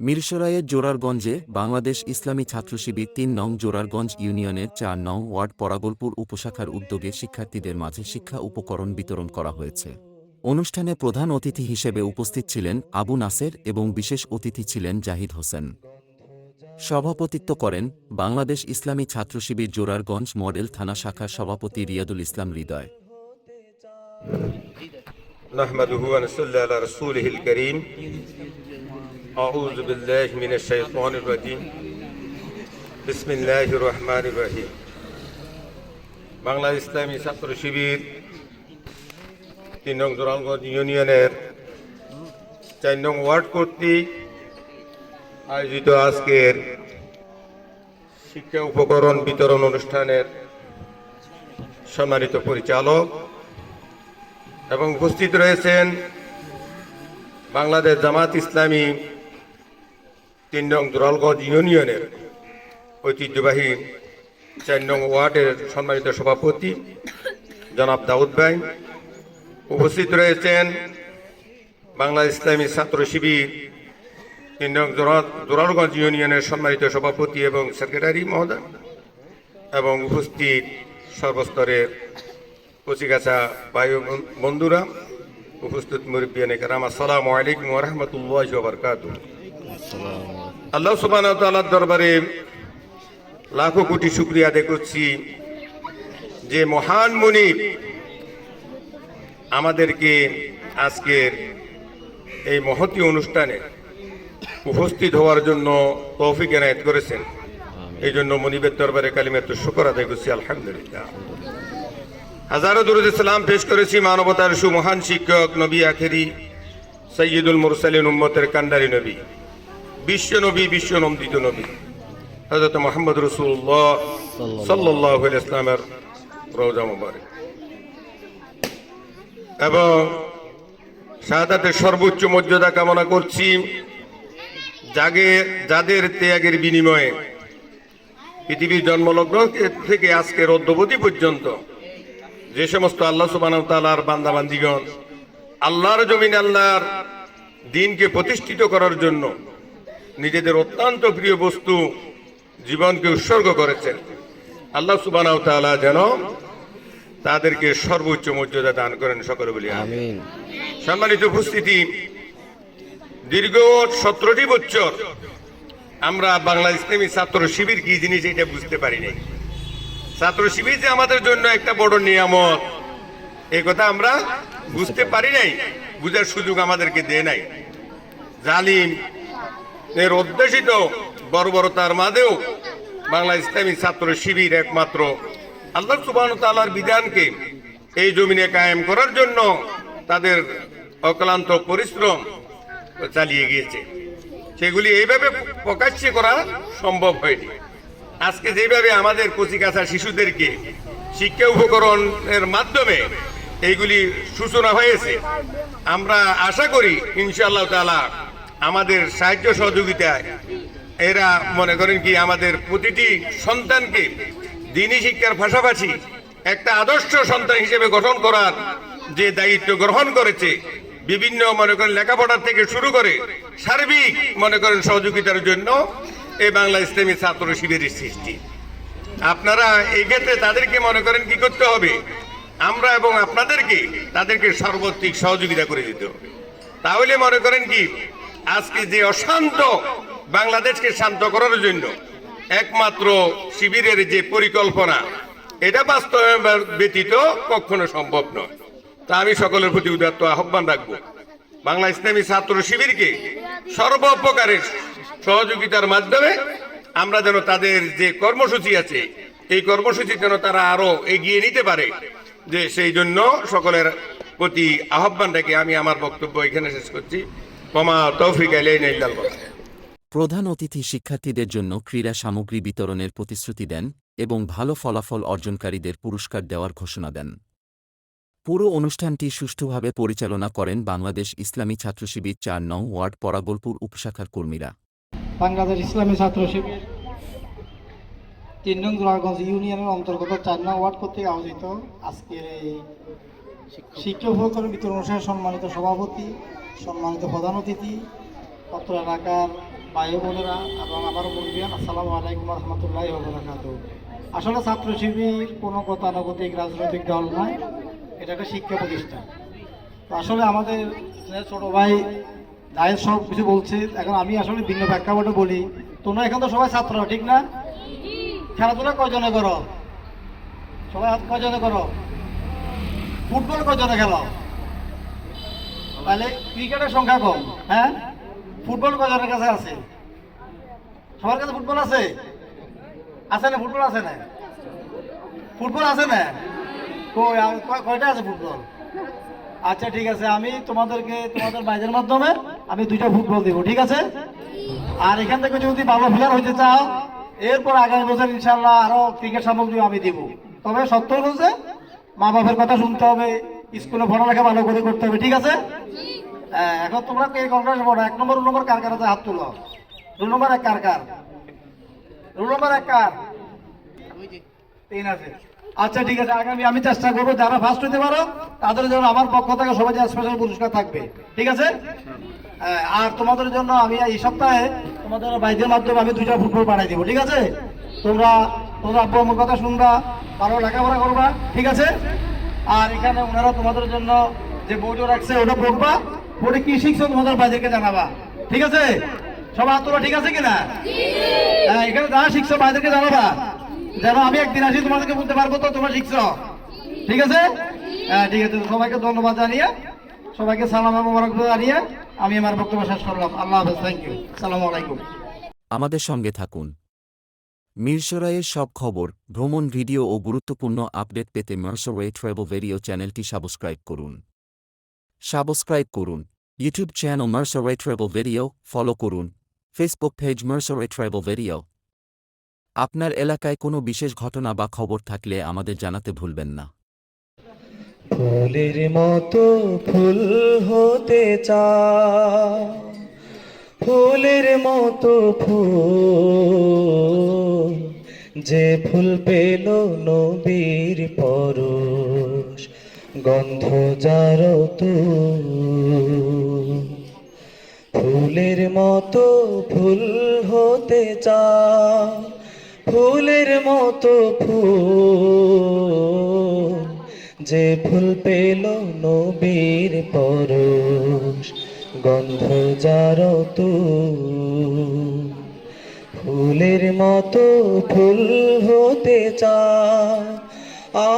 মিরসরাইয়ের জোরারগঞ্জে বাংলাদেশ ইসলামী ছাত্র শিবির তিন নং জোরারগঞ্জ ইউনিয়নের চার নং ওয়ার্ড পরাগলপুর উপশাখার উদ্যোগে শিক্ষার্থীদের মাঝে শিক্ষা উপকরণ বিতরণ করা হয়েছে অনুষ্ঠানে প্রধান অতিথি হিসেবে উপস্থিত ছিলেন আবু নাসের এবং বিশেষ অতিথি ছিলেন জাহিদ হোসেন সভাপতিত্ব করেন বাংলাদেশ ইসলামী ছাত্র শিবির জোরারগঞ্জ মডেল থানা শাখার সভাপতি রিয়াদুল ইসলাম হৃদয় نحمده ونصلي على رسوله الكريم أعوذ بالله من الشيطان الرجيم بسم الله الرحمن الرحيم বাংলা ইসলামী ছাত্র শিবির তিন নং জোরালগঞ্জ ইউনিয়নের চার নং ওয়ার্ড কর্তৃক আয়োজিত আজকের শিক্ষা উপকরণ বিতরণ অনুষ্ঠানের সম্মানিত পরিচালক এবং উপস্থিত রয়েছেন বাংলাদেশ জামাত ইসলামী তিন নং দুরালগঞ্জ ইউনিয়নের ঐতিহ্যবাহী চার নং ওয়ার্ডের সম্মানিত সভাপতি জনাব দাউদ ভাই। উপস্থিত রয়েছেন বাংলা ইসলামী ছাত্র শিবির তিন নং দুরালগঞ্জ ইউনিয়নের সম্মানিত সভাপতি এবং সেক্রেটারি মহোদয় এবং উপস্থিত সর্বস্তরের কচিকাছা বায়ু বন্ধুরা, উপস্থিত মুরব্বিয়ানে কারাম আসসালামু আলাইকুম রাহমাতুল্লাহি ওয়া বারাকাতুহু। আল্লাহ ওয়া দরবারে লাখো কোটি শুক্রিয়া আদায় করছি যে মহান মুনিব আমাদেরকে আজকের এই মহতি অনুষ্ঠানে উপস্থিত হওয়ার জন্য তৌফিক এনায়েত করেছেন। এই জন্য মনিবের দরবারে কালিমাত শুকর আদায় করছি আলহামদুলিল্লাহ। হাজারো দুরুদ সালাম পেশ করেছি মানবতার সুমহান শিক্ষক নবী আখেরি সৈয়দুল মুরসালিন উম্মতের কান্ডারি নবী। বিশ্ব নবী, বিশ্ব নন্দিত নবী। হজরত মোহাম্মদ রসুল্লাহ সাল্লাহ ইসলামের রোজা মুবারক। এবং শাহাদাতের সর্বোচ্চ মর্যাদা কামনা করছি জাগে, যাদের ত্যাগের বিনিময়ে পৃথিবীর জন্মলগ্ন থেকে আজকের অদ্যবধি পর্যন্ত যে সমস্ত আল্লাহ সুবাহ তালার বান্দাবান্দিগণ আল্লাহর জমিন, আল্লাহর দিনকে প্রতিষ্ঠিত করার জন্য নিজেদের অত্যন্ত প্রিয় বস্তু জীবনকে উৎসর্গ করেছেন। আল্লাহ সুবাহ তালা যেন তাদেরকে সর্বোচ্চ মর্যাদা দান করেন সকলে বলি সম্মানিত উপস্থিতি দীর্ঘ সতেরোটি বছর আমরা বাংলা ইসলামী ছাত্র শিবির কি জিনিস এটা বুঝতে পারি নাই ছাত্র শিবির যে আমাদের জন্য একটা বড় নিয়ামত এই কথা আমরা বুঝতে পারি নাই বুঝার সুযোগ আমাদেরকে দেয় নাই। জালিম এর অধ্যাসিত বর্বরতার মাঝেও বাংলা ইসলামী ছাত্র শিবির একমাত্র আল্লাহ সুবাহ তালার বিধানকে এই জমিনে কায়েম করার জন্য তাদের অক্লান্ত পরিশ্রম চালিয়ে গিয়েছে। সেগুলি এইভাবে প্রকাশ্যে করা সম্ভব হয়নি। আজকে যেভাবে আমাদের কচি কচিকাছা শিশুদেরকে শিক্ষা উপকরণের মাধ্যমে এইগুলি সূচনা হয়েছে, আমরা আশা করি ইনশাআল্লাহ তাআলা আমাদের সাহায্য সহযোগিতায়। এরা মনে করেন কি, আমাদের প্রতিটি সন্তানকে দিনী শিক্ষার পাশাপাশি একটা আদর্শ সন্তান হিসেবে গঠন করার যে দায়িত্ব গ্রহণ করেছে, বিভিন্ন মনে করেন লেখাপড়ার থেকে শুরু করে সার্বিক মনে করেন সহযোগিতার জন্য এই বাংলা ইসলামী ছাত্র শিবিরের সৃষ্টি। আপনারা এই ক্ষেত্রে তাদেরকে মনে করেন কি করতে হবে? আমরা এবং আপনাদেরকে তাদেরকে সার্বত্রিক সহযোগিতা করে দিতে হবে। তাহলে মনে করেন কি আজকে যে অশান্ত বাংলাদেশকে শান্ত করার জন্য একমাত্র শিবিরের যে পরিকল্পনা, এটা বাস্তবায়ন ব্যতীত কখনো সম্ভব নয়। তা আমি সকলের প্রতি উদাত্ত আহ্বান রাখব। বাংলা ইসলামী ছাত্র শিবিরকে সর্বপ্রকারের সহযোগিতার মাধ্যমে আমরা যেন তাদের যে কর্মসূচি আছে, এই কর্মসূচি যেন তারা আরও এগিয়ে নিতে পারে, যে সেই জন্য সকলের প্রতি আহ্বান রেখে আমি আমার বক্তব্য এখানে শেষ করছি। প্রধান অতিথি শিক্ষার্থীদের জন্য ক্রীড়া সামগ্রী বিতরণের প্রতিশ্রুতি দেন এবং ভালো ফলাফল অর্জনকারীদের পুরস্কার দেওয়ার ঘোষণা দেন। পুরো অনুষ্ঠানটি সুষ্ঠুভাবে পরিচালনা করেন বাংলাদেশ ইসলামী ছাত্র শিবির চার নং ওয়ার্ড পরাগলপুর উপশাখার কর্মীরা। বাংলাদেশ ইসলামী ছাত্র শিবির তিন নং গোলারগঞ্জ ইউনিয়নের অন্তর্গত চার নং ওয়ার্ড কর্তৃক আয়োজিত আজকের এই শিক্ষা উপকরণ বিতরণ অনুষ্ঠানের সম্মানিত সভাপতি, সম্মানিত প্রধান অতিথি, অত্র এলাকার ভাই বোনেরা এবং আমার মুরগিয়ান আসসালামু আলাইকুম রহমতুল্লাহ বরাকাত আসলে ছাত্র শিবির কোনো গতানুগতিক রাজনৈতিক দল নয়, এটা একটা শিক্ষা প্রতিষ্ঠান। তো আসলে আমাদের ছোট ভাই জায়েদ সব কিছু বলছে, এখন আমি আসলে ভিন্ন প্রেক্ষাপটে বলি, তোমরা এখন তো সবাই ছাত্র ঠিক না? খেলাধুলা কয়জনে করো? সবাই হাত কয়জনে করো? ফুটবল কয়জনে খেলো? তাহলে ক্রিকেটের সংখ্যা কম হ্যাঁ? ফুটবল কজনের কাছে আছে? সবার কাছে ফুটবল আছে? আছে না, ফুটবল আছে না? ফুটবল আছে না? কয়টা আছে ফুটবল? আচ্ছা ঠিক আছে, আমি তোমাদেরকে, তোমাদের বাইরের মাধ্যমে আমি দুইটা ফুটবল দেবো, ঠিক আছে? আর এখান থেকে যদি ভালো প্লেয়ার হইতে চাও, এরপর আগামী বছর ইনশাল্লাহ আরও ক্রিকেট সামগ্রী আমি দিব। তবে সত্য হচ্ছে মা বাবার কথা শুনতে হবে স্কুলে পড়ালেখা ভালো করে করতে হবে ঠিক আছে? হ্যাঁ, এখন তোমরা কে কনফারেন্স পড়ো? এক নম্বর রুল নম্বর কার কার আছে? হাত তুলো। রুল নম্বর এক কার কার? রুল নম্বর এক কার? তিন আছে। আচ্ছা ঠিক আছে আগামী আমি চেষ্টা করব যারা ফার্স্ট হতে পারো তাদের জন্য আমার পক্ষ থেকে সবাই স্পেশাল পুরস্কার থাকবে ঠিক আছে? হ্যাঁ, আর তোমাদের জন্য আমি এই সপ্তাহে তোমাদের বাইদের মাধ্যমে আমি দুইটা ফুটবল পাঠাই দিব ঠিক আছে? তোমরা তোমরা আব্বু আমার কথা শুনবা ভালো লেখাপড়া করবা, ঠিক আছে? আর এখানে ওনারা তোমাদের জন্য যে বইটা রাখছে, ওটা পড়বা পড়ে কি শিখছো তোমাদের বাইদেরকে জানাবা, ঠিক আছে? সবাই তোলা, ঠিক আছে কিনা? হ্যাঁ এখানে যা শিখছো বাইদেরকে জানাবা, যেন আমি একদিন আসি, তোমাদেরকে বলতে পারব তো তোমরা শিখছো, ঠিক আছে? হ্যাঁ ঠিক আছে, সবাইকে ধন্যবাদ জানিয়ে, সবাইকে সালাম মোবারক জানিয়ে আমি আমার বক্তব্য শেষ করলাম। আল্লাহ হাফেজ থ্যাংক ইউ সালাম আলাইকুম। আমাদের সঙ্গে থাকুন। মিরসরাইয়ের সব খবর, ভ্রমণ ভিডিও ও গুরুত্বপূর্ণ আপডেট পেতে মার্সরাই ট্রাভেল ভিডিও চ্যানেলটি সাবস্ক্রাইব করুন। সাবস্ক্রাইব করুন। YouTube channel Mirsarai travel video follow করুন। Facebook page Mirsarai travel video আপনার এলাকায় কোনো বিশেষ ঘটনা বা খবর থাকলে আমাদের জানাতে ভুলবেন না। ফুলের মতো ফুল হতে চায়। ফুলের মতো ফুল। যে ফুল পেল নবীর পরশ, গন্ধ যার ফুলের মতো ফুল হতে চায়, ফুলের মতো ফুল। যে ফুল পেল নবীর পরশ গন্ধ যার তু ফুলের মতো ফুল হতে চা আ